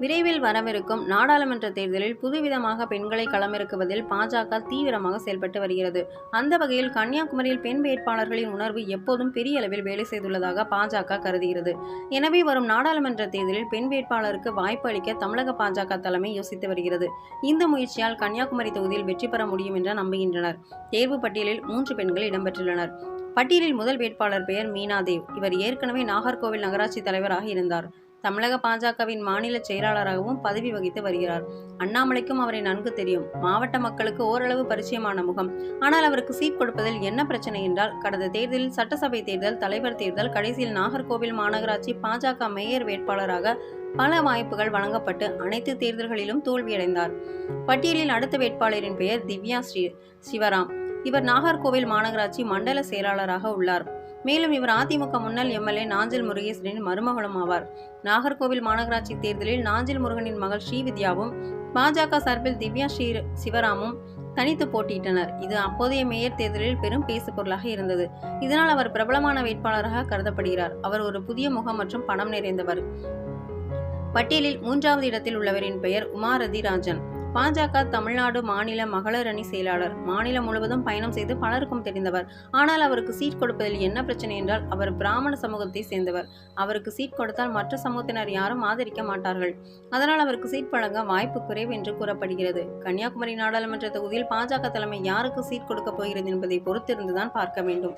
விரைவில் வரவிருக்கும் நாடாளுமன்ற தேர்தலில் புதுவிதமாக பெண்களை களமிறக்குவதில் பாஜக தீவிரமாக செயல்பட்டு வருகிறது. அந்த வகையில் கன்னியாகுமரியில் பெண் வேட்பாளர்களின் உணர்வு எப்போதும் பெரிய அளவில் வேலை செய்துள்ளதாக பாஜக கருதுகிறது. எனவே வரும் நாடாளுமன்ற தேர்தலில் பெண் வேட்பாளருக்கு வாய்ப்பு அளிக்க தமிழக பாஜக தலைமை யோசித்து வருகிறது. இந்த முயற்சியால் கன்னியாகுமரி தொகுதியில் வெற்றி பெற முடியும் என்று நம்புகின்றனர். தேர்வு பட்டியலில் மூன்று பெண்கள் இடம்பெற்றுள்ளனர். பட்டியலில் முதல் வேட்பாளர் பெயர் மீனாதேவ். இவர் ஏற்கனவே நாகர்கோவில் நகராட்சி தலைவராக இருந்தார். தமிழக பாஜகவின் மாநில செயலாளராகவும் பதவி வகித்து வருகிறார். அண்ணாமலைக்கும் அவரை நன்கு தெரியும். மாவட்ட மக்களுக்கு ஓரளவு பரிச்சயமான முகம். ஆனால் அவருக்கு சீட் கொடுப்பதில் என்ன பிரச்சனை என்றால் கடந்த தேர்தலில் சட்டசபை தேர்தல் தலைவர் தேர்தல் கடைசியில் நாகர்கோவில் மாநகராட்சி பாஜக மேயர் வேட்பாளராக பல வாய்ப்புகள் வழங்கப்பட்டு அனைத்து தேர்தல்களிலும் தோல்வியடைந்தார். பட்டியலில் அடுத்த வேட்பாளரின் பெயர் திவ்யா ஸ்ரீ சிவராம். இவர் நாகர்கோவில் மாநகராட்சி மண்டல செயலாளராக உள்ளார். மேலும் இவர் அதிமுக முன்னாள் எம்எல்ஏ நாஞ்சில் முருகேசனின் மருமகளும் ஆவார் நாகர்கோவில் மாநகராட்சி தேர்தலில் நாஞ்சில் முருகனின் மகள் ஸ்ரீவித்யாவும் பாஜக சார்பில் திவ்யா ஸ்ரீ சிவராமும் தனித்து போட்டியிட்டனர். இது அப்போதைய மேயர் தேர்தலில் பெரும் பேசு பொருளாக இருந்தது. இதனால் அவர் பிரபலமான வேட்பாளராக கருதப்படுகிறார். அவர் ஒரு புதிய முகம் மற்றும் பணம் நிறைந்தவர். பட்டியலில் மூன்றாவது இடத்தில் உள்ளவரின் பெயர் உமாரதி ராஜன். பாஜக தமிழ்நாடு மாநில மகளிர் அணி செயலாளர். மாநிலம் முழுவதும் பயணம் செய்து பலருக்கும் தெரிந்தவர். ஆனால் அவருக்கு சீட் கொடுப்பதில் என்ன பிரச்சனை என்றால் அவர் பிராமண சமூகத்தை சேர்ந்தவர். அவருக்கு சீட் கொடுத்தால் மற்ற சமூகத்தினர் யாரும் ஆதரிக்க மாட்டார்கள். அதனால் அவருக்கு சீட் வழங்க வாய்ப்பு குறைவு என்று கூறப்படுகிறது. கன்னியாகுமரி நாடாளுமன்ற தொகுதியில் பாஜக தலைமை யாருக்கு சீட் கொடுக்கப் போகிறது என்பதை பொறுத்திருந்துதான் பார்க்க வேண்டும்.